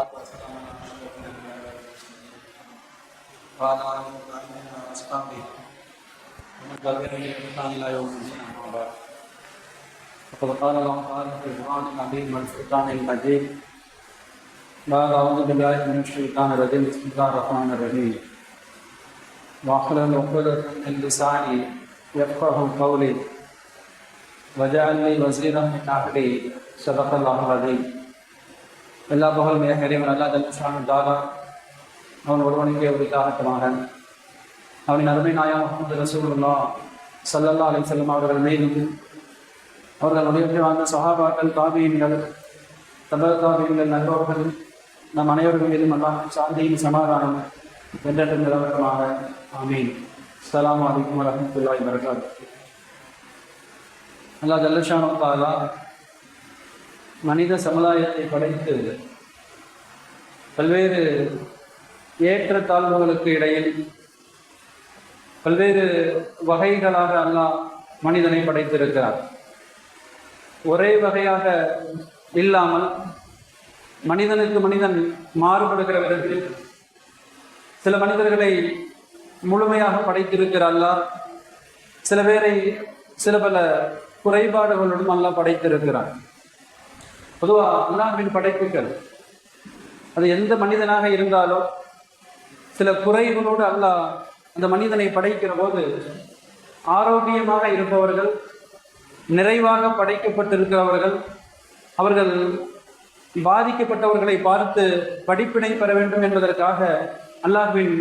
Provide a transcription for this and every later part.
والصلاة والسلام على أشرف الأنبياء وعلى آله وصحبه وأصحابه ومن تبعهم بإحسان إلى يوم الدين أما بعد فقد قال الله تعالى في القرآن العظيم والفرقان المجيد بعد أعوذ بالله من الشيطان الرجيم؟ بسم الله الرحمن الرحيم. واحلل عقدة من لساني يفقه قولي وجعل لي وزيرا من أهلي صدق الله العظيم எல்லா புகழும் இறைவன் அல்லா தல்சான் தாரா அவன் ஒருவனுக்கே உரித்தாகட்டமாக அவனின் அருமை நாயா முகமது ரசூலுல்லா சல்லல்லா அலி செல்லம் அவர்கள் மீதும் அவர்கள் உடைய வாழ்ந்த சஹாபாக்கள் தாபியன்கள் தப தாபியன்கள் நண்பர்கள் நம் அனைவரும் மீதும் அல்லாஹ் சாந்தியும் சமாதானம் என்றென்றும் நிலவரமாக ஆமீன் அஸ்லாம் வலைக்கம் வரமத்துல்லாய் வரகாத் அல்லா ஜல்லஷானு தாலா மனித சமுதாயத்தை படைத்து பல்வேறு ஏற்றத்தாழ்வுகளுக்கு இடையில் பல்வேறு வகைகளாக அல்லாஹ் மனிதனை படைத்திருக்கிறார். ஒரே வகையாக இல்லாமல் மனிதனுக்கு மனிதன் மாறுபடுகிற விதத்தில் சில மனிதர்களை முழுமையாக படைத்திருக்கிற அல்லாஹ் சில பேரை சில பல குறைபாடுகளுடன் அல்லாஹ் படைத்திருக்கிறான். பொதுவாக அல்லாஹ்வின் படைப்புகள். அது எந்த மனிதனாக இருந்தாலும் சில குறைகளோடு அல்லாஹ் அந்த மனிதனை படைக்கிற போது ஆரோக்கியமாக இருப்பவர்கள் நிறைவாக படைக்கப்பட்டிருக்கிறவர்கள் அவர்கள் பாதிக்கப்பட்டவர்களை பார்த்து படிப்பினை பெற வேண்டும் என்பதற்காக அல்லாஹ்வின்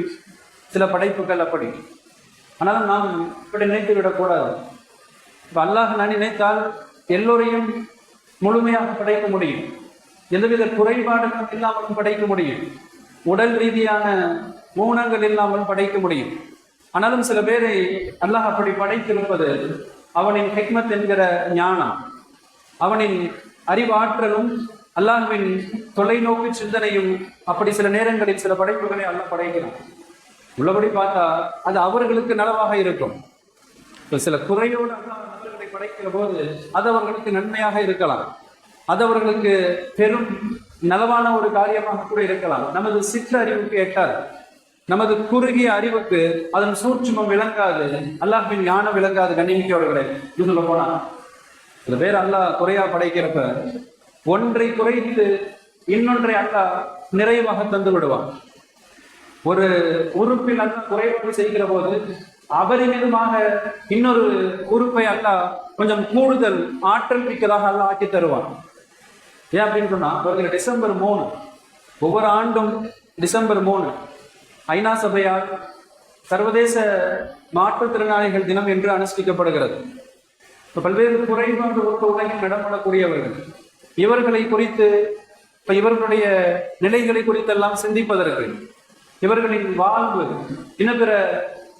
சில படைப்புகள் அப்படி. ஆனாலும் நாம் இப்படி நினைத்து விடக்கூடாது இப்போ அல்லாஹ் நான் நினைத்தால் எல்லோரையும் முழுமையாக படைக்க முடியும். எந்தவித குறைபாடுகளும் இல்லாமலும் படைக்க முடியும். உடல் ரீதியான ஊனங்கள் இல்லாமல் படைக்க முடியும். ஆனாலும் சில பேரை அல்லாஹ் அப்படி படைத்திருப்பது அவனின் ஹெக்மத் என்கிற ஞானம். அவனின் அறிவாற்றலும் அல்லாஹ்வின் தொலைநோக்கு சிந்தனையும் அப்படி சில நேரங்களில் சில படைப்புகளை அல்லாஹ் படைக்கிறான். உள்ளபடி பார்த்தா அது அவர்களுக்கு நலவாக இருக்கும். சில குறையோடு அல்லாஹ் படைக்கிற போது அது அவர்களுக்கு நன்மையாக இருக்கலாம். அது அவர்களுக்கு பெரும் நலவான ஒரு காரியமாக கூட இருக்கலாம். நமது சிற்றறிவுக்கு எட்டாது நமது குறுகிய அறிவுக்கு அதன் சூட்சுமம் விளங்காது. அல்லாஹின் ஞானம் விளங்காது. கண்ணிமிக்கவர்களே அவர்களை சொல்ல போனா. சில பேர் அல்லாஹ் குறையா படைக்கிறப்ப ஒன்றை குறைத்து இன்னொன்றை அல்லாஹ் நிறைவாக தந்து விடுவான் ஒரு உறுப்பில் அல்லாஹ் குறைபாடு செய்கிற போது அபரிமிதமாக இன்னொரு உறுப்பை அல்லா கொஞ்சம் கூடுதல் ஆற்றல் மிக்கதாக அல்ல ஆக்கி தருவான். ஏன் அப்படின்னு சொன்னா டிசம்பர் மூணு ஒவ்வொரு ஆண்டும் டிசம்பர் மூணு ஐநா சபையால் சர்வதேச மாற்றுத்திறனாளிகள் தினம் என்று அனுஷ்டிக்கப்படுகிறது. பல்வேறு குறைபாடு ஒத்த உலகில் நடப்படக்கூடியவர்கள் இவர்களை குறித்து இப்ப இவர்களுடைய நிலைகளை குறித்தெல்லாம் சிந்திப்பதற்கு இவர்களின் வாழ்வு இன்னும் பிற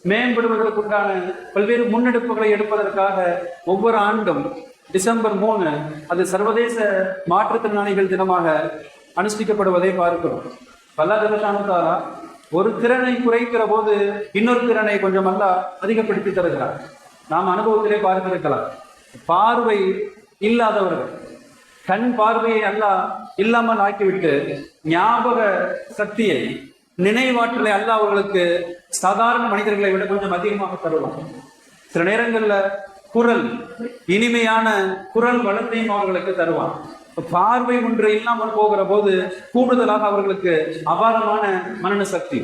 மேம்படுவதற்குண்டான பல்வேறு முன்னெடுப்புகளை எடுப்பதற்காக ஒவ்வொரு ஆண்டும் டிசம்பர் மூணு அது சர்வதேச மாற்றுத்திறனாளிகள் தினமாக அனுஷ்டிக்கப்படுவதை பார்க்கிறோம். பல ஒரு திறனை குறைக்கிற போது இன்னொரு திறனை கொஞ்சம் அல்ல அதிகப்படுத்தி தருகிறார். நாம் அனுபவத்திலே பார்த்திருக்கலாம். பார்வை இல்லாதவர்கள் கண் பார்வையை அல்ல இல்லாமல் ஆக்கிவிட்டு ஞாபக சக்தியை நினைவாற்றலை அல்ல அவர்களுக்கு சாதாரண மனிதர்களை விட கொஞ்சம் அதிகமாக தருவான் சில நேரங்கள்ல குரல் இனிமையான குரல் வளத்தையும் அவர்களுக்கு தருவான் பார்வை ஒன்று இல்லாமல் போகிற போது கூடுதலாக அவர்களுக்கு அபாரமான மனன சக்தி.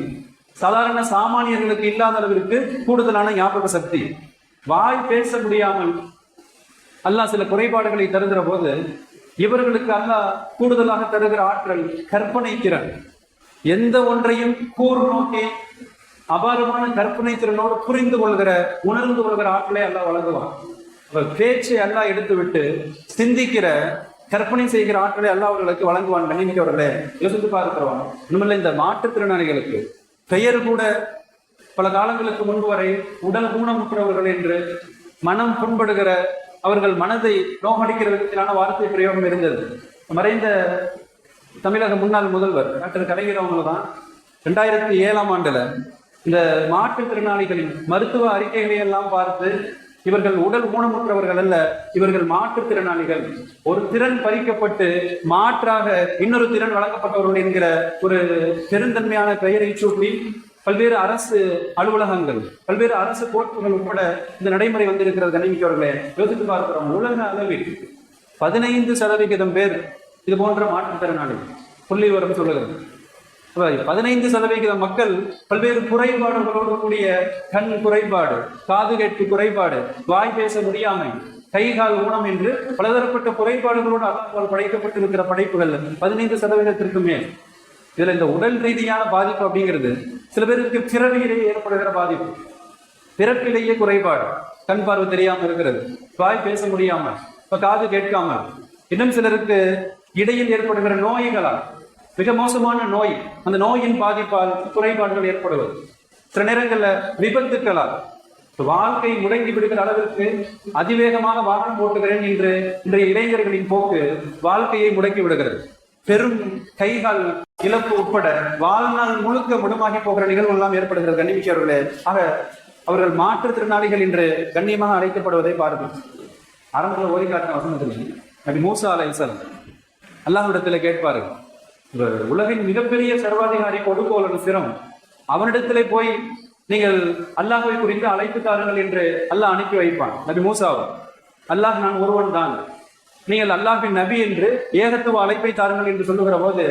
சாதாரண சாமானியர்களுக்கு இல்லாத அளவிற்கு கூடுதலான ஞாபக சக்தி. வாய் பேச முடியாமல் அல்லாஹ் சில குறைபாடுகளை தருகிற போது இவர்களுக்கு அல்லாஹ் கூடுதலாக தருகிற ஆற்றல் கற்பனை திறன். எந்த ஒன்றையும் கூர் நோக்கி அபாரமான கற்பனை திறனோடு புரிந்து கொள்கிற உணர்ந்து கொள்கிற ஆற்றலை அல்லாஹ் வழங்குவான். அவர் பேச்சை அல்லாஹ் எடுத்துவிட்டு சிந்திக்கிற கற்பனை செய்கிற ஆற்றலை எல்லாம் அவர்களுக்கு வழங்குவான் கண்ணிமிக்கவர்களே யோசித்து பார்க்கிறோம். இன்னுமில்ல இந்த மாற்றுத்திறனாளிகளுக்கு பெயர் கூட பல காலங்களுக்கு முன்பு வரை உடல் ஊனமுற்றவர்கள் என்று மனம் புண்படுகிற அவர்கள் மனதை நோகடிக்கிற விதத்திலான வார்த்தை பிரயோகம் இருந்தது. மறைந்த தமிழக முன்னாள் முதல்வர் டாக்டர் கலைஞர் அவங்க தான் ரெண்டாயிரத்தி ஏழாம் ஆண்டுல இந்த மாற்றுத்திறனாளிகளின் மருத்துவ அறிக்கைகளை எல்லாம் பார்த்து இவர்கள் உடல் ஊனமுற்றவர்கள் அல்ல இவர்கள் மாற்றுத்திறனாளிகள் ஒரு திறன் பறிக்கப்பட்டு மாற்றாக இன்னொரு திறன் வழங்கப்பட்டவர்கள் என்கிற ஒரு பெருந்தன்மையான பெயரை சூட்டி பல்வேறு அரசு அலுவலகங்கள் பல்வேறு அரசு கோர்ட்டுகள் உட்பட இந்த நடைமுறை வந்திருக்கிறது கண்ணிமிக்கவர்களே. யோசித்து பார்க்கிறோம் உலக அளவில் பதினைந்து சதவிகிதம் பேர் இது போன்ற மாற்றுத்திறனாளி புள்ளி விவரம் சொல்லுகிறது. பதினைந்து சதவிகித மக்கள் பல்வேறு குறைபாடுகளோடு கூடிய கண் குறைபாடு காது கேட்பு குறைபாடு வாய் பேச முடியாமை கை கால் ஊனம் என்று பலதரப்பட்ட குறைபாடுகளோடு அல்லாஹால் படைக்கப்பட்டிருக்கிற படைப்புகள் பதினைந்து சதவீதத்திற்கு மேல். இதுல இந்த உடல் ரீதியான பாதிப்பு அப்படிங்கிறது சில பேருக்கு பிறவியிலேயே ஏற்படுகிற பாதிப்பு. பிறப்பிலேயே குறைபாடு. கண் பார்வை தெரியாம இருக்கிறது. வாய் பேச முடியாமல் இப்ப காது கேட்காமல் இன்னும் சிலருக்கு இடையில் ஏற்படுகிற நோய்களால் மிக மோசமான நோய் அந்த நோயின் பாதிப்பால் குறைபாடுகள் ஏற்படுவது. சில நேரங்களில் விபத்துக்களால் வாழ்க்கை முடங்கி விடுகிற அளவிற்கு அதிவேகமாக வாகனம் ஓட்டுகிறேன் என்று இன்றைய இளைஞர்களின் போக்கு வாழ்க்கையை முடக்கி விடுகிறது. பெரும் கைகால் இழப்பு உட்பட வாழ்நாள் முழுக்க முடமாகி போகிற நிகழ்வு எல்லாம் ஏற்படுகிறது கண்ணிமிக்கவர்களே ஆக அவர்கள் மாற்றுத்திறனாளிகள் என்று கண்ணியமாக அழைக்கப்படுவதை பாருங்கள். ஆரம்பத்தில் ஓதி காட்டின வசனத்தில் அப்படி மூசா அலைசல் அல்லாஹ்விடத்தில் கேட்பாரு இவர் உலகின் மிகப்பெரிய சர்வாதிகாரி கொடுக்கோலன் சிரம். அவனிடத்திலே போய் நீங்கள் அல்லாஹை குறித்து அழைத்து தாருங்கள் என்று அல்லாஹ் அனுப்பி வைப்பான். நபி மூசாவும் அல்லாஹ் நான் ஒருவன் தான். நீங்கள் அல்லாஹின் நபி என்று ஏகத்துவ அழைப்பை தாருங்கள் என்று சொல்லுகிற போது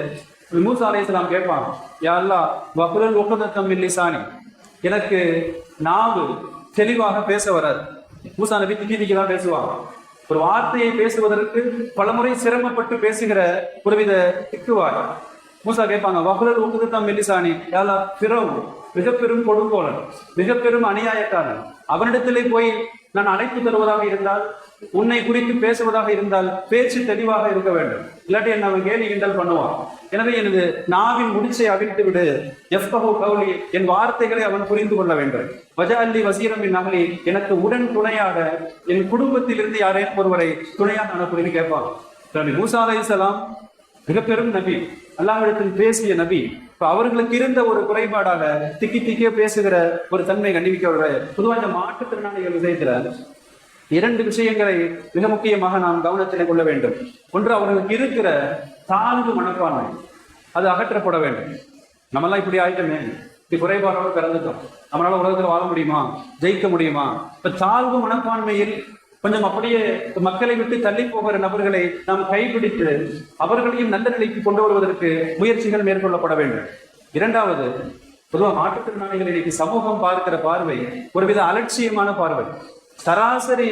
மூசா அலை இஸ்லாம் கேட்பான் யா அல்லாஹ் வகுரல் ஒக்கதத்தம் இல்லிசானி எனக்கு நாவு தெளிவாக பேச வராது. மூசா நபி திக்கி திக்கி தான் பேசுவாங்க. ஒரு வார்த்தையை பேசுவதற்கு பலமுறை சிரமப்பட்டு பேசுகிற ஒருவித திக்குவாய். மூசா கேட்பாங்க வகுலல் தான் மெல்லிசாணி யாலா பிறவு மிக பெரும் கொடுங்கோலன் மிக பெரும் அநியாயக்காரன். அவனிடத்திலே போய் நான் அழைப்பு தருவதாக இருந்தால் உன்னை குறித்து பேசுவதாக இருந்தால் பேச்சு தெளிவாக இருக்க வேண்டும். இல்லாட்டி என்ன அவன் கேலி கிண்டல் பண்ணுவான். எனவே எனது நாவின் முடிச்சை அவிழ்த்து விடு. எஃப்கஹோ கவுலி என் வார்த்தைகளை அவன் புரிந்து கொள்ள வேண்டும். வஜா அல்லி வசீரம் என் நகலி எனக்கு உடன் துணையாக என் குடும்பத்திலிருந்து யாரேனும் ஒருவரை துணையாக அனுப்புறேன்னு கேட்பான். நபி மூசா அலைஹிஸ்ஸலாம் மிக பெரும் நபி. அல்லாஹிடத்தில் பேசிய நபி. இப்ப அவர்களுக்கு இருந்த ஒரு குறைபாடாக திக்கி திக்கிய பேசுகிற ஒரு தன்மை கண்டிப்பாக பொதுவாக இந்த மாற்றுத்திறனாளிகள் விஷயத்துல இரண்டு விஷயங்களை மிக முக்கியமாக நாம் கவனத்தில் கொள்ள வேண்டும். ஒன்று அவர்களுக்கு இருக்கிற தாழ்வு மனப்பான்மை. அது அகற்றப்பட வேண்டும். நம்மெல்லாம் இப்படி ஆயிட்டோமே. இப்படி குறைபாடோடு பிறந்துட்டோம். நம்மளால உலகத்தில் வாழ முடியுமா? ஜெயிக்க முடியுமா? இப்ப தாழ்வு மனப்பான்மையில் கொஞ்சம் அப்படியே மக்களை விட்டு தள்ளி போகிற நபர்களை நாம் கைப்பிடித்து அவர்களையும் நல்ல நிலைக்கு கொண்டு வருவதற்கு முயற்சிகள் மேற்கொள்ளப்பட வேண்டும். இரண்டாவது பொதுவாக மாற்றுத்திறனாளிகள் இன்னைக்கு சமூகம் பார்க்கிற பார்வை ஒருவித அலட்சியமான பார்வை. சராசரி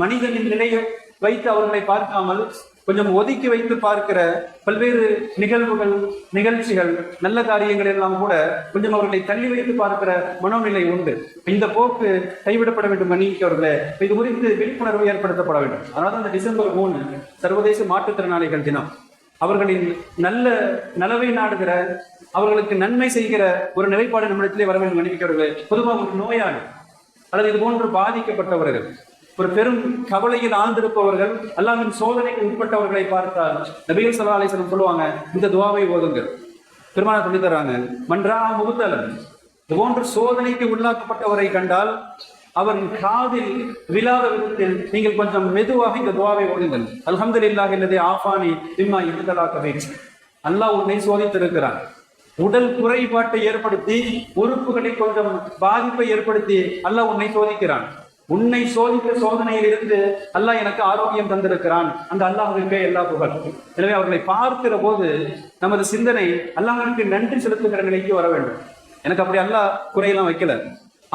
மனிதனின் நிலையை வைத்து அவர்களை பார்க்காமல் கொஞ்சம் ஒதுக்கி வைத்து பார்க்கிற பல்வேறு நிகழ்வுகள் நிகழ்ச்சிகள் நல்ல காரியங்கள் எல்லாம் கூட கொஞ்சம் அவர்களை தள்ளி வைத்து பார்க்கிற மனோநிலை உண்டு. இந்த போக்கு கைவிடப்பட வேண்டும் மன்னிக்கவர்களே இது குறித்து விழிப்புணர்வு ஏற்படுத்தப்பட வேண்டும். அதனால இந்த டிசம்பர் மூணு சர்வதேச மாற்றுத்திறனாளிகள் தினம். அவர்களின் நல்ல நலவை நாடுகிற அவர்களுக்கு நன்மை செய்கிற ஒரு நிலைப்பாடு நம்மிடத்திலே வர வேண்டும் மன்னிக்கவர்களே பொதுவாக ஒரு நோயாளி அல்லது இது போன்று பாதிக்கப்பட்டவர்கள் ஒரு பெரும் கவலையில் ஆழ்ந்திருப்பவர்கள் அல்லாவின் சோதனைக்கு உட்பட்டவர்களை பார்த்தால் நபிகள் சல்லா அலிஸ்லம் சொல்லுவாங்க இந்த துவாவை ஓதுங்கள் பெருமான சொல்லி தர்றாங்க மன்றா முகுத்தலன் இது போன்று சோதனைக்கு உள்ளாக்கப்பட்டவரை கண்டால் அவன் காதில் விழாத விதத்தில் நீங்கள் கொஞ்சம் மெதுவாக இந்த துவாவை ஓதுங்கள் அல்ஹம்துலில்லாஹ் இல்லதே ஆஃபானி இம்மா இருதலாக்கவே அல்லாஹ் உன்னை சோதித்திருக்கிறான் உடல் குறைபாட்டை ஏற்படுத்தி உறுப்புகளை கொஞ்சம் பாதிப்பை ஏற்படுத்தி அல்லாஹ் உன்னை சோதிக்கிறான். உன்னை சோதித்த சோதனையில் இருந்து அல்லாஹ் எனக்கு ஆரோக்கியம் தந்திருக்கிறான். அந்த அல்லாஹுக்கே எல்லா புகழ். எனவே அவர்களை பார்க்கிற போது நமது சிந்தனை அல்லாஹனுக்கு நன்றி செலுத்துகிற நிலைக்கு வர வேண்டும். எனக்கு அப்படி அல்லாஹ் குறையெல்லாம் வைக்கல.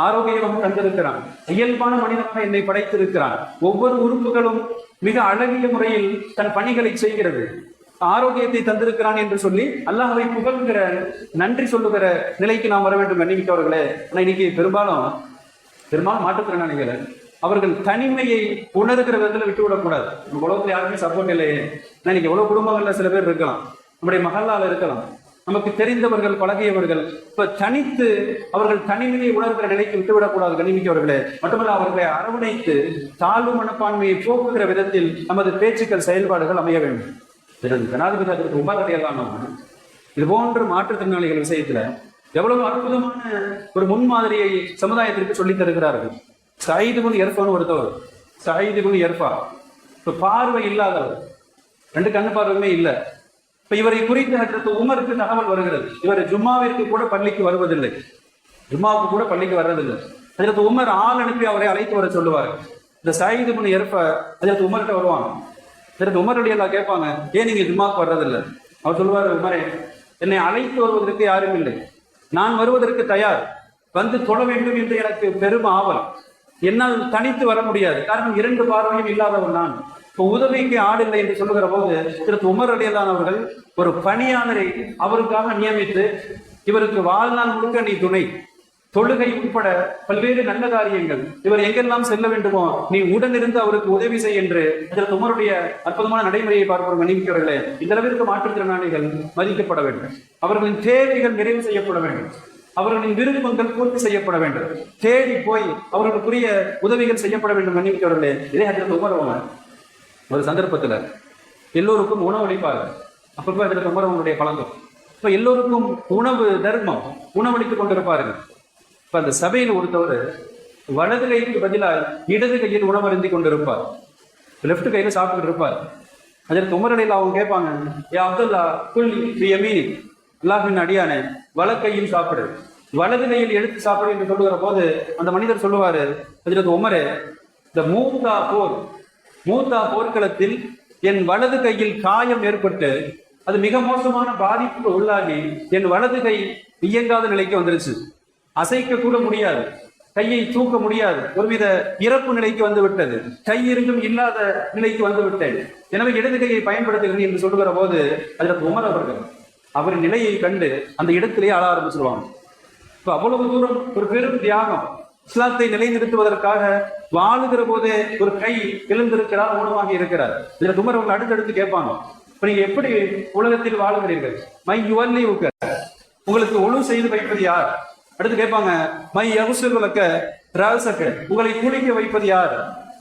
ஆரோக்கியம் தந்திருக்கிறான். இயல்பான மனிதனாக என்னை படைத்திருக்கிறான். ஒவ்வொரு உறுப்புகளும் மிக அழகிய முறையில் தன் பணிகளை செய்கிறது. ஆரோக்கியத்தை தந்திருக்கிறான் என்று சொல்லி அல்லாஹவை புகழ்கிற நன்றி சொல்லுகிற நிலைக்கு நாம் வர வேண்டும் கண்ணிமிக்கவர்களே. ஆனால் இன்னைக்கு பெரும்பாலும் பெரும்பாலும் மாற்றுத்திறனாளிகள் அவர்கள் தனிமையை உணர்கிற விதத்தில் விட்டு விடக்கூடாது. நம்ம உலகத்துல யாருமே சப்போர்ட் இல்லையே. ஆனா இன்னைக்கு எவ்வளவு குடும்பங்கள்ல சில பேர் இருக்கலாம். நம்முடைய மகளால் இருக்கலாம். நமக்கு தெரிந்தவர்கள் பழகியவர்கள் இப்ப தனித்து அவர்கள் தனிமையை உணர்கிற நிலைக்கு விட்டுவிடக்கூடாது கணிமிக்கவர்களே மட்டுமல்ல அவர்களை அரவணைத்து தாழ்வு மனப்பான்மையை போக்குகிற விதத்தில் நமது பேச்சுக்கள் செயல்பாடுகள் அமைய வேண்டும். பிறகு ஜனாதிபதி அதற்கு உபகடையெல்லாம் நம்ம இது போன்ற மாற்றுத்திறனாளிகள் விஷயத்துல எவ்வளவு அற்புதமான ஒரு முன்மாதிரியை சமுதாயத்திற்கு சொல்லித் தருகிறார்கள். சைதுபுன் எர்ஃபான்னு ஒருத்தவர். சைதுபுன் எர்ஃபா. இப்போ பார்வை இல்லாதவர். ரெண்டு கண்ணு பார்வையுமே இல்லை. இப்ப இவரை குறித்து ஹஜ்ரத் உமருக்கு தகவல் வருகிறது. இவர் ஜும்மாவிற்கு கூட பள்ளிக்கு வருவதில்லை. ஜும்மாவுக்கு கூட பள்ளிக்கு வர்றதில்லை. ஹஜரத் உமர் ஆள் அனுப்பி அவரை அழைத்து வர சொல்லுவார். இந்த சயீது முன் ஏற்ப ஹஜரத் உமர்கிட்ட வருவாங்க. ஹஜரத் உமருடைய எல்லாம் கேட்பாங்க ஏன் நீங்க ஜும்மாவுக்கு வர்றதில்லை? அவர் சொல்லுவார் உமரே என்னை அழைத்து வருவதற்கு யாரும் இல்லை. நான் வருவதற்கு தயார். வந்து தொழ வேண்டும் என்று எனக்கு பெரும் ஆவல். என்னால் தனித்து வர முடியாது. காரணம் இரண்டு பார்வையும் இல்லாதவன் நான். இப்போ உதவிக்கு ஆள் இல்லை என்று சொல்லுகிற போது திரு உமர் அவர்கள் ஒரு பணியாளரை அவருக்காக நியமித்து இவருக்கு வாழ்நாள் முழுக்க நீ துணை. தொழுகை உட்பட பல்வேறு நல்ல காரியங்கள். இவர் எங்கெல்லாம் செல்ல வேண்டுமோ நீ உடனிருந்து அவருக்கு உதவி செய் என்று அதில் உமருடைய அற்புதமான நடைமுறையை பார்ப்போம் மன்னிக்கிறவர்களே இந்த அளவிற்கு மாற்றுத்திறனாளிகள் மதிக்கப்பட வேண்டும். அவர்களின் தேவைகள் நிறைவு செய்யப்பட வேண்டும். அவர்களின் விருப்பங்கள் பூர்த்தி செய்யப்பட வேண்டும். தேடி போய் அவர்களுக்குரிய உதவிகள் செய்யப்பட வேண்டும் மன்னிக்கிறவர்களே இதே அதில் உமரவங்க ஒரு சந்தர்ப்பத்துல எல்லோருக்கும் உணவளிப்பார் அப்பப்போ அதில் உமரவங்களுடைய பழக்கம். இப்ப எல்லோருக்கும் உணவு தர்மம் உணவளித்துக் கொண்டிருப்பார்கள். இப்ப அந்த சபையில் ஒருத்தவர் வலது கைக்கு பதிலாக இடது கையில் உணவருந்தி கொண்டிருப்பார். லெஃப்ட் கையில சாப்பிட்டு இருப்பார். அதில் உமரடையில் அவங்க கேட்பாங்க ஏ அப்துல்லா குல் யமீனி அல்லாஹின் அடியானே வலக்கையில் சாப்பிடு. வலது கையில் எடுத்து சாப்பிடு என்று சொல்லுகிற போது அந்த மனிதர் சொல்லுவாரு அதில் உமரே இந்த மூத்தா போர் மூத்தா போர்க்களத்தில் என் வலது கையில் காயம் ஏற்பட்டு அது மிக மோசமான பாதிப்புக்கு உள்ளாகி என் வலது கை இயங்காத நிலைக்கு வந்துருச்சு. அசைக்க கூட முடியாது. கையை தூக்க முடியாது. ஒருவித இறப்பு நிலைக்கு வந்து விட்டது. கை இருந்தும் இல்லாத நிலைக்கு வந்து விட்டேன். எனவே இடது கையை பயன்படுத்துகிறேன் என்று சொல்லுகிற போது அதில் உமர் அவர்கள் அவரின் நிலையை கண்டு அந்த இடத்திலேயே ஆள ஆரம்பிச்சிருவாங்க. இப்ப அவ்வளவு தூரம் ஒரு பெரும் தியாகம். இஸ்லாத்தை நிலைநிறுத்துவதற்காக வாழுகிற போதே ஒரு கை எழுந்திருக்கிறார் ஊனமாக இருக்கிறார். இதுல துமர் அவங்க அடுத்தடுத்து கேட்பாங்க. இப்ப நீங்க எப்படி உலகத்தில் வாழுகிறீர்கள்? மை யுவல்லி உங்களுக்கு ஒழு செய்து வைப்பது யார்? அடுத்து கேட்பாங்க மை யகுசுலக்க ராசக்க உங்களை குளிக்க வைப்பது யார்?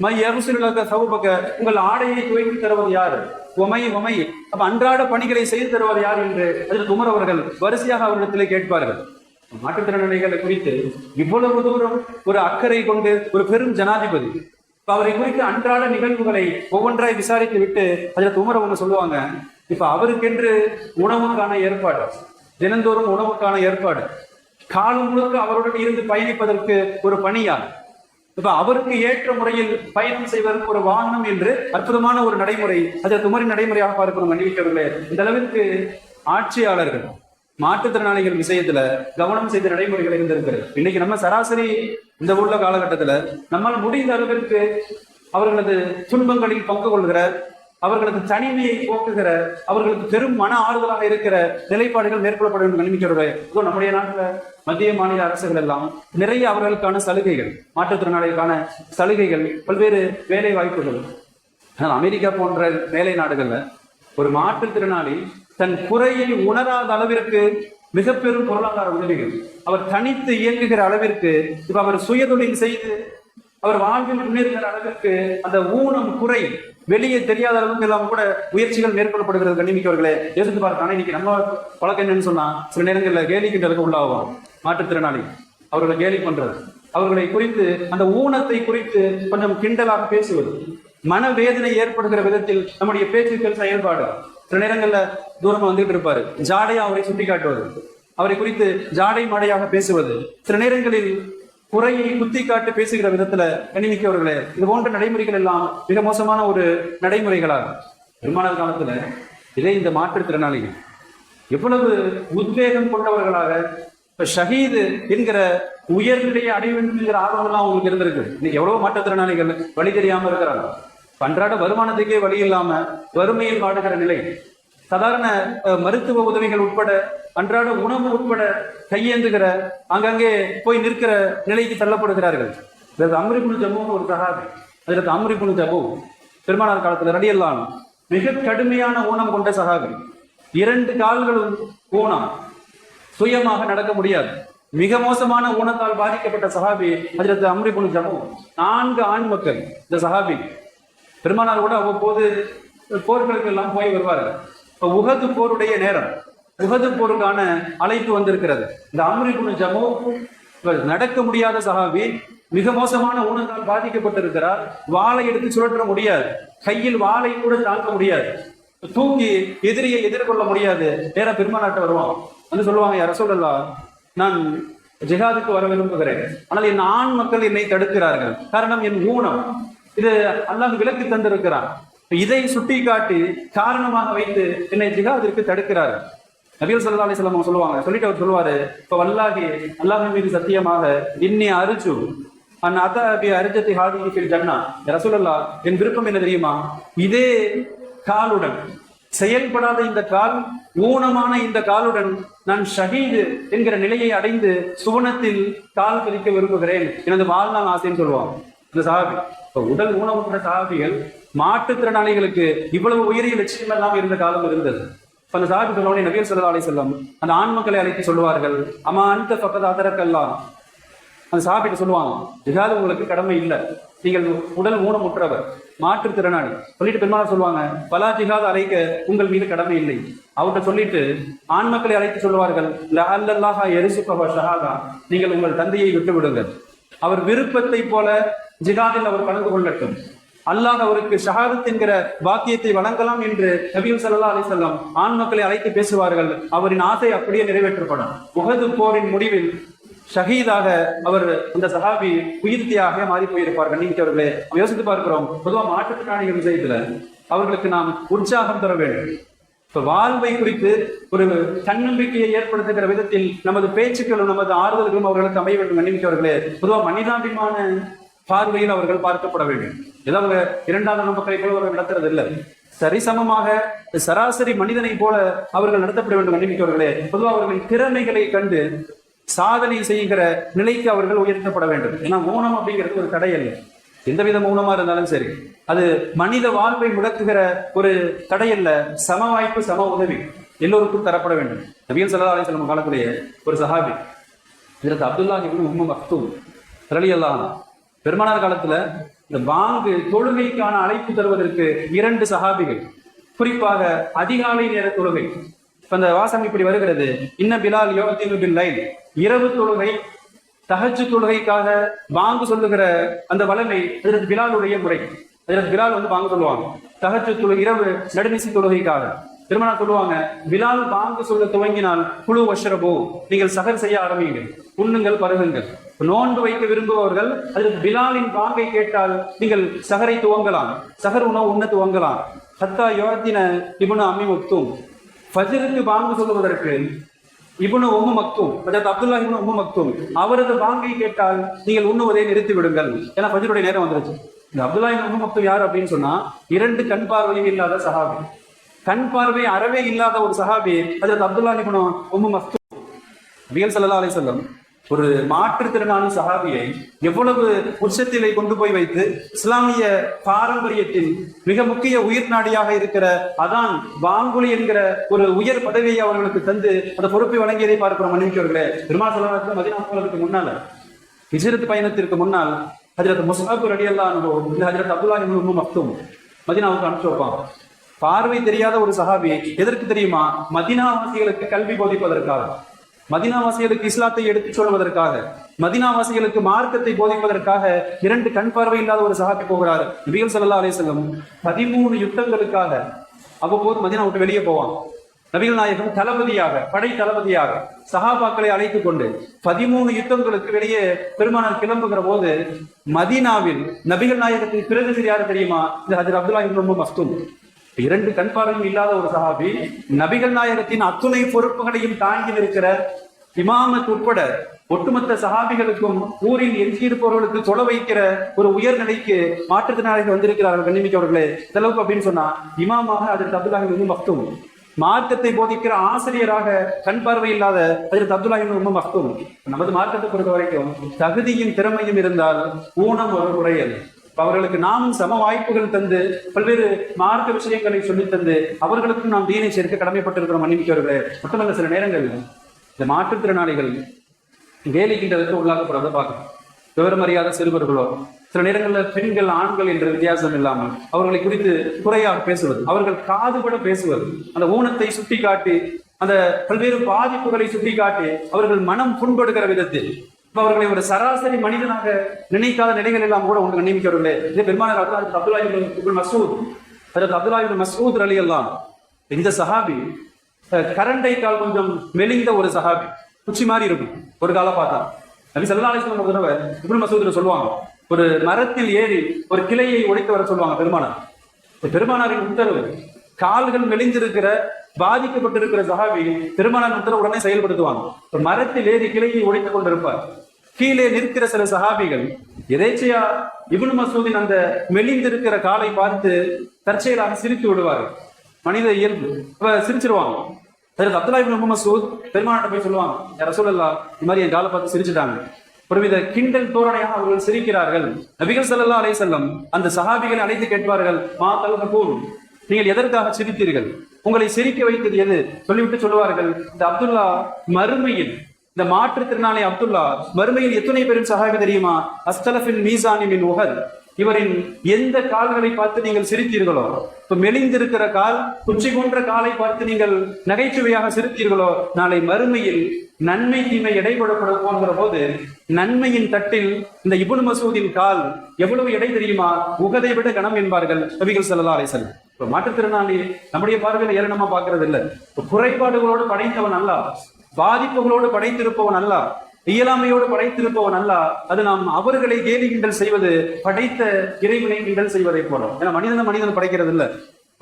மை யகுசுலக்க சவுபக்க உங்கள் ஆடையை துவைத்து தருவது யார்? உமை உமை அப்ப அன்றாட பணிகளை செய்து தருவது யார் என்று அதில் குமர் அவர்கள் வரிசையாக அவரிடத்திலே கேட்பார்கள். மாற்றுத்திறனாளிகளை குறித்து இவ்வளவு தூரம் ஒரு அக்கறை கொண்டு ஒரு பெரும் ஜனாதிபதி. அவரை குறித்து அன்றாட நிகழ்வுகளை ஒவ்வொன்றாய் விசாரித்து விட்டு அதில் உமர் அவங்க சொல்லுவாங்க இப்ப அவருக்கென்று உணவுக்கான ஏற்பாடு தினந்தோறும் உணவுக்கான ஏற்பாடு காலம் முழுக்க அவருடன் இருந்து பயணிப்பதற்கு ஒரு பணியார் இப்ப அவருக்கு ஏற்ற முறையில் பயணம் செய்வதற்கு ஒரு வாகனம் என்று அற்புதமான ஒரு நடைமுறை அது துமரி நடைமுறையாக பார்க்கணும் மன்னிக்கவர்களே இந்த அளவிற்கு ஆட்சியாளர்கள் மாற்றுத்திறனாளிகள் விஷயத்துல கவனம் செய்த நடைமுறைகள் இருந்திருக்கிறது. இன்னைக்கு நம்ம சராசரி இந்த உள்ள காலகட்டத்துல நம்மால் முடிந்த அளவிற்கு அவர்களது துன்பங்களில் பங்கு கொள்கிற அவர்களுக்கு தனிமையை போக்குகிற அவர்களுக்கு பெரும் மன ஆறுதலாக இருக்கிற நிலைப்பாடுகள் மேற்கொள்ளப்பட வேண்டும் நியமிக்கிறார்கள் இதோ நம்முடைய நாட்டில் மத்திய மாநில அரசுகள் எல்லாம் நிறைய அவர்களுக்கான சலுகைகள் மாற்றுத்திறனாளிகளுக்கான சலுகைகள் பல்வேறு வேலை வாய்ப்புகள். ஆனால் அமெரிக்கா போன்ற வேலை நாடுகள்ல ஒரு மாற்றுத்திறனாளி தன் குறையை உணராத அளவிற்கு மிக பெரும் பொருளாதார உதவிகள். அவர் தனித்து இயங்குகிற அளவிற்கு இப்ப அவர் சுயதொழில் செய்து அவர் வாழ்வில் முன்னேறுகிற அளவிற்கு அந்த ஊனம் குறை. வெளியே தெரியாத அளவுக்கு எல்லாம் கூட முயற்சிகள் மேற்கொள்ளப்படுகிறது கண்ணிமிக்கவர்களே. யோசித்து பார்த்தானே இன்னைக்கு நம்ம பழக்கம் என்னன்னு சொன்னா சில நேரங்களில் கேலி கிண்டலுக்கு உள்ளாகும் மாற்றுத்திறனாளி அவர்களை கேலி பண்றது. அவர்களை குறித்து அந்த ஊனத்தை குறித்து கொஞ்சம் கிண்டலாக பேசுவது. மனவேதனை ஏற்படுகிற விதத்தில் நம்முடைய பேச்சுக்கள் செயல்பாடு சில நேரங்கள்ல தூரமா வந்துகிட்டு இருப்பாரு. ஜாடையா அவரை சுட்டி காட்டுவது அவரை குறித்து ஜாடை மாடையாக பேசுவது. சில நேரங்களில் குறையை குத்தி காட்டி பேசுகிற விதத்துல கண்ணிமிக்கவர்களே இது போன்ற நடைமுறைகள் எல்லாம் மிக மோசமான ஒரு நடைமுறைகளாகும். பெருமானார் காலத்துல இதே இந்த மாற்றுத்திறனாளிகள் எவ்வளவு உத்வேகம் கொண்டவர்களாக இப்ப ஷஹீது என்கிற உயர்நிலையை அடைய வேண்டும் என்கிற எல்லாம் அவங்களுக்கு இருந்திருக்கு. இன்னைக்கு எவ்வளவு மாற்றுத்திறனாளிகள் வழி தெரியாம இருக்கிறாங்க. அன்றாட வருமானத்துக்கே வழி இல்லாம வறுமையில் வாடுகிற நிலை சாதாரண மருத்துவ உதவிகள் உட்பட அன்றாட உணவு உட்பட கையேந்துகிற அங்கங்கே போய் நிற்கிற நிலைக்கு தள்ளப்படுகிறார்கள். இதற்கு அம்ரிபுல் ஜம்முன்னு ஒரு சகாபி. அதற்கு அம்ரிபுல் ஜபு பெருமானார் காலத்தில் ரடியெல்லாம் மிக கடுமையான ஊனம் கொண்ட சகாபி. இரண்டு கால்களும் ஊனம். சுயமாக நடக்க முடியாது. மிக மோசமான ஊனத்தால் பாதிக்கப்பட்ட சஹாபி அதில் அம்ரிபுல் ஜம்மு நான்கு ஆண் மக்கள் இந்த சஹாபி பெருமானார் கூட அவ்வப்போது போர்களுக்கு எல்லாம் போய் வருவார்கள். இப்ப உகது போருடைய நேரம். உகது போருக்கான அழைப்பு வந்திருக்கிறது. இந்த அம்ரிகுனு ஜமோவுக்கும் நடக்க முடியாத சஹாபி மிக மோசமான ஊனத்தால் பாதிக்கப்பட்டிருக்கிறார். வாளை எடுத்து சுழற்ற முடியாது. கையில் வாளை கூட தாங்க முடியாது. தூங்கி எதிரியை எதிர்கொள்ள முடியாது. நேரா பெருமானாட்ட வருவான். வந்து சொல்லுவாங்க யார சொல்லலா நான் ஜிஹாதுக்கு வர விரும்புகிறேன். ஆனால் என் ஆண் மக்கள் என்னை தடுக்கிறார்கள். காரணம் என் ஊனம். இது அல்லாஹ் விலக்கு தந்திருக்கிறான். இதை சுட்டி காட்டி காரணமாக வைத்து என்னை ஜிகாதிற்கு தடுக்கிறார். நபிகள் சல்லா அலிஸ்லாம் சொல்லுவாங்க சொல்லிட்டு அவர் சொல்லுவாரு இப்ப வல்லாகி அல்லாஹின் மீது சத்தியமாக இன்னி அரிச்சு அன் அத அபி அரிஜத்தி ஹாதி ஃபில் ஜன்னா. ரசூலல்லா என் விருப்பம் என்ன தெரியுமா? இதே காலுடன் செயல்படாத இந்த கால் ஊனமான இந்த காலுடன் நான் ஷஹீது என்கிற நிலையை அடைந்து சுவனத்தில் கால் பதிக்க விரும்புகிறேன். எனது வாழ்நாள் ஆசைன்னு சொல்லுவாங்க. இந்த சாபி இப்ப உடல் ஊனமுற்ற சாபிகள் மாற்றுத்திறனாளிகளுக்கு இவ்வளவு உயரிய லட்சியம் எல்லாம் இருந்த காலம் இருந்தது. இப்ப அந்த சாபி சொன்னோடனே நபியல் சல்லா அலி செல்லம் அந்த ஆண்மக்களை அழைத்து சொல்லுவார்கள் அம்மா அந்த பக்கத்து அதற்கெல்லாம் அந்த சாப்பிட்டு சொல்லுவாங்க ஜிஹாது உங்களுக்கு கடமை இல்லை. நீங்கள் உடல் ஊனமுற்றவர் மாற்றுத்திறனாளி சொல்லிட்டு பெருமாள் சொல்லுவாங்க பலா ஜிஹாத் அழைக்க உங்கள் மீது கடமை இல்லை. அவர்கிட்ட சொல்லிட்டு ஆண் மக்களை அழைத்து சொல்லுவார்கள் எரிசு பவர் ஷஹாதா. நீங்கள் உங்கள் தந்தையை விட்டு விடுங்கள் அவர் விருப்பத்தை போல ஜிகாதில் அவர் கலந்து கொள்ளட்டும். அல்லாஹ் அவருக்கு ஷஹாதத் என்கிற பாக்கியத்தை வழங்கலாம் என்று நபியும் சல்லா அலி சொல்லம் ஆண் மக்களை அழைத்து பேசுவார்கள். அவரின் ஆசை அப்படியே நிறைவேற்றப்படும். முகது போரின் முடிவில் ஷஹீதாக அவர் அந்த சஹாபி உயிர் தியாக மாறி போயிருப்பார் கண்ணிமிக்கவர்களே யோசித்து பார்க்கிறோம். பொதுவாக மாற்றுத்திறனாளிகள் விஷயத்துல அவர்களுக்கு நாம் உற்சாகம் தர வேண்டும். இப்ப வாழ்வை குறித்து ஒரு தன்னம்பிக்கையை ஏற்படுத்துகிற விதத்தில் நமது பேச்சுக்களும் நமது ஆறுதல்களும் அவர்களுக்கு அமைய வேண்டும். கண்ணிமிக்கவர்களே பொதுவாக மனிதாபிமான பார்வையில் அவர்கள் பார்க்கப்பட வேண்டும். ஏதோ அவங்க இரண்டாவது நம்பக்கை போல அவர்கள் நடத்துறது இல்லை சரிசமமாக சராசரி மனிதனை போல அவர்கள் நடத்தப்பட வேண்டும் கண்ணிமிக்கவர்களே பொதுவாக அவர்களின் திறமைகளை கண்டு சாதனை செய்கிற நிலைக்கு அவர்கள் உயர்த்தப்பட வேண்டும். ஏன்னா மௌனம் அப்படிங்கிறது ஒரு தடை அல்ல. எந்தவித மௌனமா இருந்தாலும் சரி. அது மனித வாழ்வை முடக்குகிற ஒரு தடை அல்ல. சம வாய்ப்பு சம உதவி எல்லோருக்கும் தரப்பட வேண்டும். நபியல் சல்லா அலிஸ்லாம் காலத்திலேயே ஒரு சஹாபி இதற்கு அப்துல்லா இப்னு உம்மு மக்தூம் ரலி அல்லாஹ் பெருமானார் காலத்துல இந்த வாங்கு தொழுகைக்கான அழைப்பு தருவதற்கு இரண்டு சகாபிகள் குறிப்பாக அதிகாலை நேர தொழுகை. இப்ப அந்த வாசம் இப்படி வருகிறது. இன்ன பிலால் யோகத்தின் பில்லைல். இரவு தொழுகை தகச்சு தொழுகைக்காக வாங்கு சொல்லுகிற அந்த வளமை அதற்கு பிலாலுடைய முறை. அதற்கு பிலால் வந்து வாங்க சொல்லுவாங்க. தகச்சு தொழு இரவு நடுநிசி தொழுகைக்காக. திருமணம் சொல்லுவாங்க விழால் பாங்கு சொல்ல துவங்கினால் குழு வஷ்ரபோ. நீங்கள் சகர் செய்ய ஆரம்பியுங்கள் உண்ணுங்கள் பருகுங்கள். நோன்பு வைக்க விரும்புபவர்கள் அதற்கு பிலாலின் பாங்கை கேட்டால் நீங்கள் சகரை துவங்கலாம் சகர் உணவு உண்ண துவங்கலாம். ஹத்தா யோகத்தின இபுன அம்மி மக்தும். ஃபஜருக்கு பாங்கு சொல்லுவதற்கு இபுனு உம்மு மக்தும் அதாவது அப்துல்லா இபுனு உம்மு மக்தும். அவரது பாங்கை கேட்டால் நீங்கள் உண்ணுவதை நிறுத்தி விடுங்கள். ஏன்னா ஃபஜருடைய நேரம் வந்துருச்சு. இந்த அப்துல்லா இப்னு உம்மு மக்தூம் யார் அப்படின்னு சொன்னா இரண்டு கண் பார்வையும் இல்லாத சஹாபி. கண் பார்வை அறவே இல்லாத ஒரு சஹாபி அதாவது அப்துல்லா நிபுணம் உம்மு மக்தூம் நபிகள் ஸல்லல்லாஹு ஒரு மாற்றுத்திறனாளி சஹாபியை எவ்வளவு உச்சத்திலே கொண்டு போய் வைத்து இஸ்லாமிய பாரம்பரியத்தின் மிக முக்கிய உயிர் நாடியாக இருக்கிற அதான் வாங்குலி என்கிற ஒரு உயர் பதவியை அவர்களுக்கு தந்து அந்த பொறுப்பை வழங்கியதை பார்க்கிறோம். மன்னிக்கவர்களே பெருமாள் சொல்லலாத்து மதினா முன்னால ஹிஜ்ரத் பயணத்திற்கு முன்னால் ஹஜரத் முஸ்ஹாபு ரடி அல்லா அனுபவம் ஹஜரத் அப்துல்லா இப்னு உம்மு மதினாவுக்கு அனுப்பிச்சு வைப்பான். பார்வை தெரியாத ஒரு சஹாபி எதற்கு தெரியுமா? மதினாவாசிகளுக்கு கல்வி போதிப்பதற்காக. மதினாவாசிகளுக்கு இஸ்லாத்தை எடுத்துச் சொல்வதற்காக. மதினாவாசிகளுக்கு மார்க்கத்தை போதிப்பதற்காக இரண்டு கண் பார்வை இல்லாத ஒரு சஹாபி போகிறார். நபிகள் சல்லா அலைஹி பதிமூணு யுத்தங்களுக்காக அவ்வப்போது மதினா விட்டு வெளியே போவான். நபிகள் நாயகம் தளபதியாக படை தளபதியாக சஹாபாக்களை அழைத்துக் கொண்டு பதிமூணு யுத்தங்களுக்கு வெளியே பெருமானார் கிளம்புகிற போது மதீனாவில் நபிகள் நாயகத்தின் பிறகு யார் தெரியுமா? இந்த ஹஜர் அப்துல்லா இப்னு மஸ்தூம் இரண்டு கண் பார்வையும் இல்லாத ஒரு சஹாபி நபிகள் நாயகத்தின் அத்துணை பொறுப்புகளையும் தாங்கி நிற்கிற இமாமத் உட்பட ஒட்டுமொத்த சகாபிகளுக்கும் ஊரில் எஞ்சியிருப்பவர்களுக்கு தொலை வைக்கிற ஒரு உயர்நிலைக்கு மாற்றுத்திறனாளிகள் வந்திருக்கிறார்கள் கண்ணிமிக்கவர்களே செலவுக்கு அப்படின்னு சொன்னா இமாமாக அதற்கு அப்துல்லாஹி ரொம்ப மக்தும் மார்க்கத்தை போதிக்கிற ஆசிரியராக கண் பார்வை இல்லாத அதற்கு அப்துல்லாஹி ரொம்ப மக்தும் நமது மார்க்கத்தை பொறுத்த வரைக்கும் தகுதியும் திறமையும் இருந்தால் ஊனம் ஒரு குறையல் அவர்களுக்கு நாமும் சம வாய்ப்புகள் தந்து பல்வேறு மார்க்க விஷயங்களை சொல்லி தந்து அவர்களுக்கும் நாம் தீனை சேர்க்க கடமைப்பட்டிருக்கிறோம் மன்னிமிக்கவர்களே மட்டுமல்ல சில நேரங்களில் இந்த மாற்றுத்திறனாளிகள் வேலைக்கின்றதற்கு உள்ளாக்கப்படுறதை பார்க்கணும். விவரம் அறியாத சிறுவர்களோ சில நேரங்களில் பெண்கள் ஆண்கள் என்ற வித்தியாசம் இல்லாமல் அவர்களை குறித்து குறையாக பேசுவது அவர்கள் காதுபட பேசுவது அந்த ஊனத்தை சுட்டி காட்டி அந்த பல்வேறு பாதிப்புகளை சுட்டிக்காட்டி அவர்கள் மனம் புண்படுகிற விதத்தில் அவர்களை ஒரு சராசரி மனிதனாக நினைக்காத நிலைகள் எல்லாம் கூட உங்களுக்கு நியமிக்கிறவர்களே இது பெருமானார் அப்துல்லா மசூத் அதற்கு அப்துல்லா மசூத் அலி எல்லாம் இந்த சஹாபி கரண்டை கால் கொஞ்சம் மெலிந்த ஒரு சஹாபி. குச்சி மாதிரி இருக்கும். ஒரு காலம் பார்த்தா. நபி ஸல்லல்லாஹு அலைஹி வஸல்லம் ஒரு தடவை இப்னு மசூத்ல சொல்லுவாங்க. ஒரு மரத்தில் ஏறி ஒரு கிளையை உடைத்து வர சொல்லுவாங்க பெருமானார். பெருமானாரின் உத்தரவு கால்கள் மெலிந்திருக்கிற பாதிக்கப்பட்டிருக்கிற சஹாபி திருமண உத்தரவு உடனே செயல்படுத்துவாங்க. ஒரு மரத்தில் ஏறி கிளையை உடைத்துக் கொண்டிருப்பார். கீழே நிற்கிற சில சஹாபிகள் எதேச்சையா இப்னு மசூதின் அந்த மெலிந்திருக்கிற காலை பார்த்து தற்செயலாக சிரித்து விடுவார்கள். மனித இயல்பு. சிரிச்சிருவாங்க. பிறகு அப்துல்லா இபின் மசூத் பெருமானாட்ட போய் சொல்லுவாங்க யார சொல்லலாம் இந்த மாதிரி என் காலை பார்த்து சிரிச்சுட்டாங்க. ஒருவித கிண்டல் தோரணையாக அவர்கள் சிரிக்கிறார்கள். நபிகள் சல்லா அலை செல்லம் அந்த சஹாபிகளை அழைத்து கேட்பார்கள் மா தல்கூன் நீங்கள் எதற்காக சிரித்தீர்கள்? உங்களை சிரிக்க வைத்தது எது? சொல்லிவிட்டு சொல்லுவார்கள் இந்த அப்துல்லா மறுமையில் இந்த மாற்றுத்திறனாளி அப்துல்லா மறுமையில் எத்தனை பேரும் சஹாபி தெரியுமா? அஸ்தலஃபின் மீசானி மின் இவரின் எந்த கால்களை பார்த்து நீங்கள் சிரித்தீர்களோ இப்ப மெலிந்திருக்கிற கால் குச்சி கொன்ற காலை பார்த்து நீங்கள் நகைச்சுவையாக சிரித்தீர்களோ நாளை மறுமையில் நன்மை தீமை எடைபடப்பட போகிற போது நன்மையின் தட்டில் இந்த இபுன் மசூதின் கால் எவ்வளவு எடை தெரியுமா? உகதை விட கணம் என்பார்கள் நபிகள் செல்லலா அலை வஸல்லம். இப்ப மாற்றுத்திறனாளி நம்முடைய பார்வையில ஏளனமா பாக்குறது இல்லை. குறைபாடுகளோடு படைத்தவன் அல்ல பாதிப்புகளோடு படைத்திருப்பவன் அல்ல. இயலாமையோடு படைத்திருப்பவன் அல்ல. அது நாம் அவர்களை கேலி கிண்டல் செய்வது படைத்த இறைவனை கிண்டல் செய்வதை போறோம் ஏன்னா மனிதன் மனிதன் படைக்கிறது இல்ல.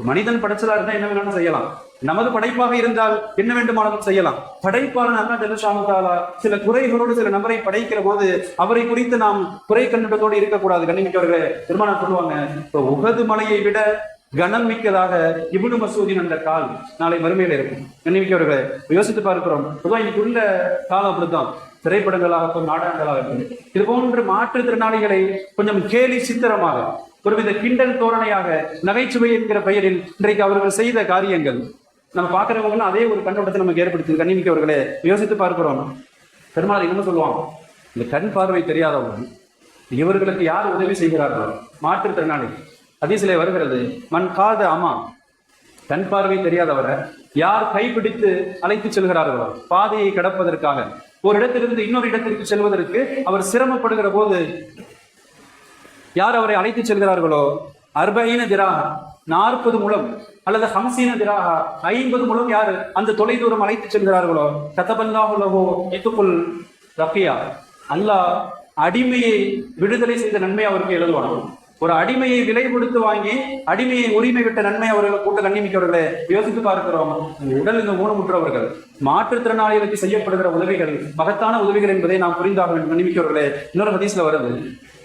மனிதன் படைச்சதா இருந்தா என்ன வேணாலும் செய்யலாம். நமது படைப்பாக இருந்தால் என்ன வேண்டுமானாலும் செய்யலாம். படைப்பாளன் அல்லா ஜெல்லஷாமுத்தாலா சில குறைகளோடு சில நபரை படைக்கிற போது அவரை குறித்து நாம் குறை கண்டுட்டத்தோடு இருக்கக்கூடாது. கண்ணிமிக்கவர்களே திருமணம் சொல்லுவாங்க இப்போ உகது மலையை விட கனம் மிக்கதாக இபுனு மசூதின் அந்த கால் நாளை மறுமையில இருக்கும். கண்ணிமிக்கவர்களே யோசித்து பார்க்கிறோம். இன்னைக்கு உள்ள காலம் அப்படித்தான். திரைப்படங்களாகட்டும் நாடகங்களாகட்டும். இது போன்ற மாற்றுத்திறனாளிகளை கொஞ்சம் கேலி சித்திரமாக ஒருவித கிண்டல் தோரணையாக நகைச்சுவை என்கிற பெயரில் இன்றைக்கு அவர்கள் செய்த காரியங்கள். நம்ம பார்க்கிறவங்க அதே ஒரு கண்ணோட்டத்தை நமக்கு ஏற்படுத்துது கண்ணிமிக்கவர்களே யோசித்து பார்க்கிறோம். பெருமாள் என்ன சொல்லுவாங்க இந்த கண் பார்வை தெரியாதவர்கள் இவர்களுக்கு யார் உதவி செய்கிறார்கள்? மாற்றுத்திறனாளி அதிசிலே வருகிறது மண் காத அம்மா கண் பார்வை தெரியாதவரை யார் கைப்பிடித்து அழைத்து செல்கிறார்களோ பாதையை கடப்பதற்காக. ஒரு இடத்திலிருந்து இன்னொரு இடத்திற்கு செல்வதற்கு அவர் சிரமப்படுகிற போது யார் அவரை அழைத்து செல்கிறார்களோ? அர்பைன திராக நாற்பது முழம் அல்லது ஹம்சீன திராக ஐம்பது முழம் யார் அந்த தொலைதூரம் அழைத்து செல்கிறார்களோ? கதபல்லாஹுலகோ எத்துக்குள் ரஃபியா. அல்லாஹ் அடிமையை விடுதலை செய்த நன்மை அவருக்கு எழுதுவான் ஒரு அடிமையை விலை கொடுத்து வாங்கி அடிமையை உரிமை விட்ட நன்மை அவர்கள் கூட்ட கண்ணிமிக்கவர்களை யோசித்து பார்க்கிறோம். உடல் இந்த ஊனமுற்றவர்கள் மாற்றுத்திறனாளிகளுக்கு செய்யப்படுகிற உதவிகள் மகத்தான உதவிகள் என்பதை நாம் புரிந்தாக வேண்டும். கண்ணிமிக்கவர்களே இன்னொரு ஹதீஸ்ல வருது.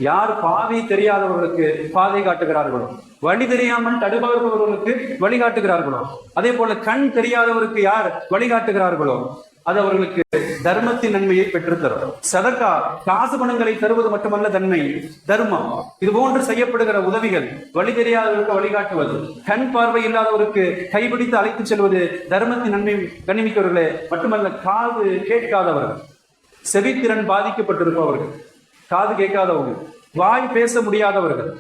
யார் பாதை தெரியாதவர்களுக்கு பாதை காட்டுகிறார்களோ வழி தெரியாமல் தடுப்பவர்களுக்கு வழிகாட்டுகிறார்களோ அதே போல கண் தெரியாதவருக்கு யார் வழிகாட்டுகிறார்களோ அது அவர்களுக்கு தர்மத்தின் நன்மையை பெற்றுத்தரும். சதக்கா காசு பணங்களை தருவது மட்டுமல்ல தன்மை தர்மம். இது போன்று செய்யப்படுகிற உதவிகள் வழி தெரியாதவர்களுக்கு வழிகாட்டுவது கண் பார்வை இல்லாதவருக்கு கைபிடித்து அழைத்து செல்வது தர்மத்தின் நன்மை கண்ணிமிக்கவர்களே மட்டுமல்ல காது கேட்காதவர்கள். செவித்திறன் பாதிக்கப்பட்டிருப்பவர்கள். காது கேட்காதவர்கள். வாய் பேச முடியாதவர்கள்.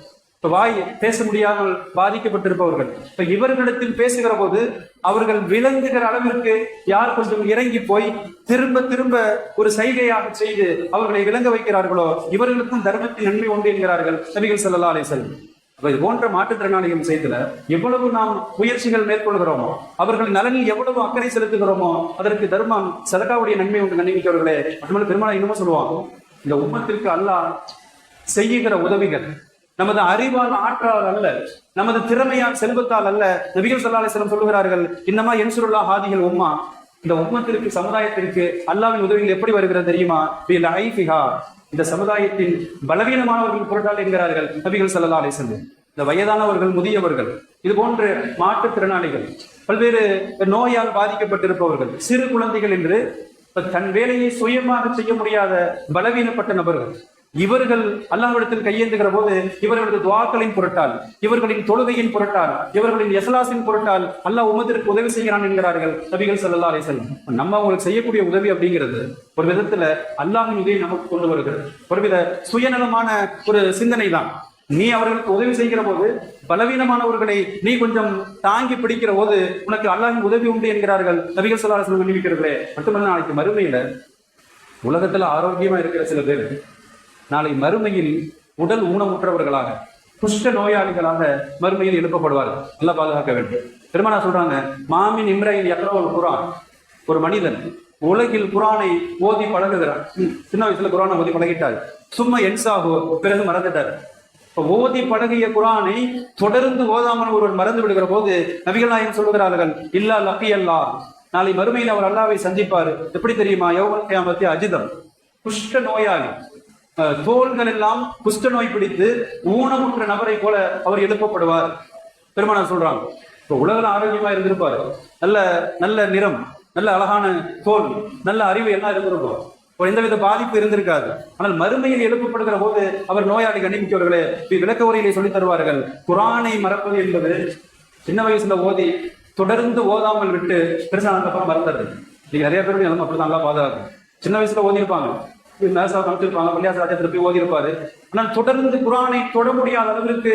இப்ப வாய் பேச முடியாமல் பாதிக்கப்பட்டிருப்பவர்கள். இப்ப இவர்களிடத்தில் பேசுகிற போது அவர்கள் விளங்குகிற அளவிற்கு யார் கொஞ்சம் இறங்கி போய் திரும்ப திரும்ப ஒரு சைகையாக செய்து அவர்களை விளங்க வைக்கிறார்களோ இவர்களுக்கும் தர்மத்தின் நன்மை உண்டு என்கிறார்கள் நபிகள் ஸல்லல்லாஹு அலைஹி வஸல்லம். இது போன்ற மாற்றுத்திறனாளிகள் செய்தல எவ்வளவு நாம் முயற்சிகள் மேற்கொள்கிறோமோ அவர்கள் நலனில் எவ்வளவு அக்கறை செலுத்துகிறோமோ அதற்கு தர்மம் சதக்காவுடைய நன்மை உண்டு கண்ணிமிக்கவர்களே மட்டுமல்ல பெருமாள் இன்னமும் சொல்லுவாங்க. இந்த உம்மத்திற்கு அல்லாஹ் செய்யுகிற உதவிகள் நமது அறிவால் ஆற்றால் அல்ல நமது திறமையால் செல்வத்தால் அல்ல. நபிகள் ஸல்லல்லாஹு அலைஹி சொல்லுகிறார்கள் இன்னமா என்சுருல்லா ஹாதிகள் உம்மா? இந்த உம்மத்திற்கு சமுதாயத்திற்கு அல்லாவின் உதவிகள் எப்படி வருகிறது தெரியுமா? இந்த சமுதாயத்தின் பலவீனமானவர்கள் பொருட்டால் என்கிறார்கள் நபிகள் சல்லா அலைஹி இந்த வயதானவர்கள் முதியவர்கள் இது போன்ற மாற்றுத்திறனாளிகள் பல்வேறு நோயால் பாதிக்கப்பட்டிருப்பவர்கள் சிறு குழந்தைகள் என்று தன் வேலையை சுயமாக செய்ய முடியாத பலவீனப்பட்ட நபர்கள். இவர்கள் அல்லாஹ்விடத்தில் கையேந்துகிற போது இவர்களது துவாக்களின் பொருட்டால் இவர்களின் தொழுகையின் பொருட்டால் இவர்களின் எசலாசின் பொருட்டால் அல்லாஹ் உமத்திற்கு உதவி செய்கிறான் என்கிறார்கள் நபிகள் சல்லா அலைஹி நம்ம அவங்களுக்கு செய்யக்கூடிய உதவி அப்படிங்கிறது ஒரு விதத்துல அல்லாஹின் உதவி நமக்கு கொண்டு வருகிறது. ஒருவித சுயநலமான ஒரு சிந்தனை தான் நீ அவர்களுக்கு உதவி செய்கிற போது பலவீனமானவர்களை நீ கொஞ்சம் தாங்கி பிடிக்கிற போது உனக்கு அல்லாஹின் உதவி உண்டு என்கிறார்கள் நபிகள் சொல்லாசன் அலைஹி மட்டுமல்ல நாளைக்கு மறுமையில உலகத்துல ஆரோக்கியமா இருக்கிற சில பேர் நாளை மறுமையில் உடல் ஊனமுற்றவர்களாக குஷ்ட நோயாளிகளாக மறுமையில் எழுப்பப்படுவார்கள் நல்லா பாதுகாக்க வேண்டும். பெருமானா சொல்றாங்க மாமின் இம்ரையில் ஒரு குரான். ஒரு மனிதன் உலகில் குரானை ஓதி பழகுகிறார் சின்ன வயசுல குரானை ஓதி பழகிட்டார். சும்மா என்சாகோ பிறகு மறந்துட்டார். இப்ப ஓதி பழகிய குரானை தொடர்ந்து ஓதாமல் ஒருவன் மறந்து விடுகிற போது நபிகள் நாயகம் சொல்லுகிறார்கள் இல்லா லக்கி அல்லா நாளை மறுமையில் அவர் அல்லாவை சந்திப்பார். எப்படி தெரியுமா? யோகல் அஜிதம். குஷ்ட நோயாளி தோள்கள் எல்லாம் குஷ்ட நோய் பிடித்து ஊனமுற்ற நபரை போல அவர் எழுப்பப்படுவார். பெருமானார் சொல்றாங்க. இப்போ உலகில் ஆரோக்கியமா இருந்திருப்பாரு. நல்ல நல்ல நிறம் நல்ல அழகான தோல் நல்ல அறிவு எல்லாம் இருந்திருக்கும். இப்போ எந்தவித பாதிப்பு இருந்திருக்காது. ஆனால் மறுமையில் எழுப்பப்படுகிற போது அவர் நோயாளி கண்டிப்பித்தவர்களே விளக்க உரையிலே சொல்லித் தருவார்கள். குரானை மறப்பது என்பது சின்ன வயசுல ஓதி தொடர்ந்து ஓதாமல் விட்டு பெருசானதுக்கப்புறம் மறந்துடுது இன்னைக்கு நிறைய பேருடைய நிலைமை அப்படி நல்லா பாதுகாக்கும். சின்ன வயசுல ஓதியிருப்பாங்க. மேசா கமிச்சிருப்பாங்க பள்ளியாச திருப்பி ஓதியிருப்பாரு. ஆனால் தொடர்ந்து குரானை தொட முடியாத அளவிற்கு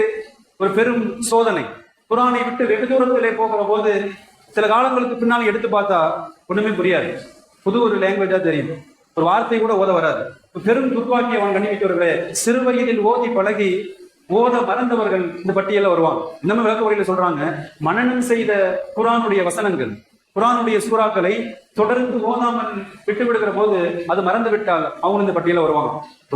ஒரு பெரும் சோதனை. குரானை விட்டு வெகு தூரத்திலே போகிற போது சில காலங்களுக்கு பின்னால் எடுத்து பார்த்தா ஒண்ணுமே புரியாது. புது ஒரு லாங்குவேஜா தெரியும். ஒரு வார்த்தை கூட ஓத வராது. பெரும் துர்வாக்கியவன் அவன் சிறு வயதில் ஓதி பழகி ஓத மறந்தவர்கள் இந்த பட்டியல வருவாங்க. இன்னமும் விளக்க உரையில சொல்றாங்க மனநம் செய்த குரானுடைய வசனங்கள். குரானுடைய சூறாக்களை தொடர்ந்து ஓதாமல் விட்டு விடுகிற போது அது மறந்து விட்டால் அவங்க இந்த பட்டியல வருவாங்க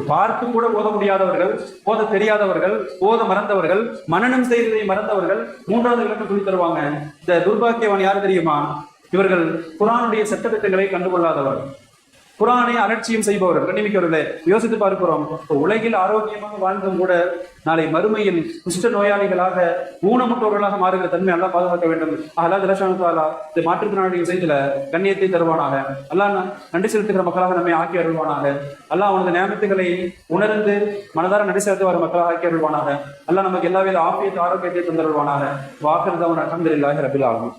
பார்த்து கூட ஓத முடியாதவர்கள் ஓத தெரியாதவர்கள் ஓத மறந்தவர்கள் மனநம் செய்ததை மறந்தவர்கள் மூன்றாவது விளக்கம் சொல்லி தருவாங்க. இந்த துர்பாக்கியவன் யாரு தெரியுமா? இவர்கள் குரானுடைய சட்டத்திட்டங்களை கண்டுகொள்ளாதவர்கள் குரானை அலட்சியம் செய்பவர்கள் கண்ணிமிக்கவர்களே யோசித்து பார்க்கிறோம். உலகில் ஆரோக்கியமாக வாழ்ந்தும் கூட நாளை மறுமையில் குஷ்ட நோயாளிகளாக ஊனமுற்றவர்களாக மாறுகிற தன்மை எல்லாம் பாதுகாக்க வேண்டும். அல்லா திலசாலா இந்த மாற்றுத்திறனாளிகள் செய்தில கண்ணியத்தை தருவானாக. அல்லா நன்றி செலுத்துகிற மக்களாக நம்மை ஆக்கி அருள்வானாக. அல்லா அவனது நியமத்துகளை உணர்ந்து மனதார நன்றி செலுத்த வர மக்களாக ஆக்கி அருள்வானாக. அல்லா நமக்கு எல்லா வித ஆபியத்தை ஆரோக்கியத்தை தந்தருள்வானாக. வாக்குறதவன் அகமதுல்லாஹி ரபில் ஆகும்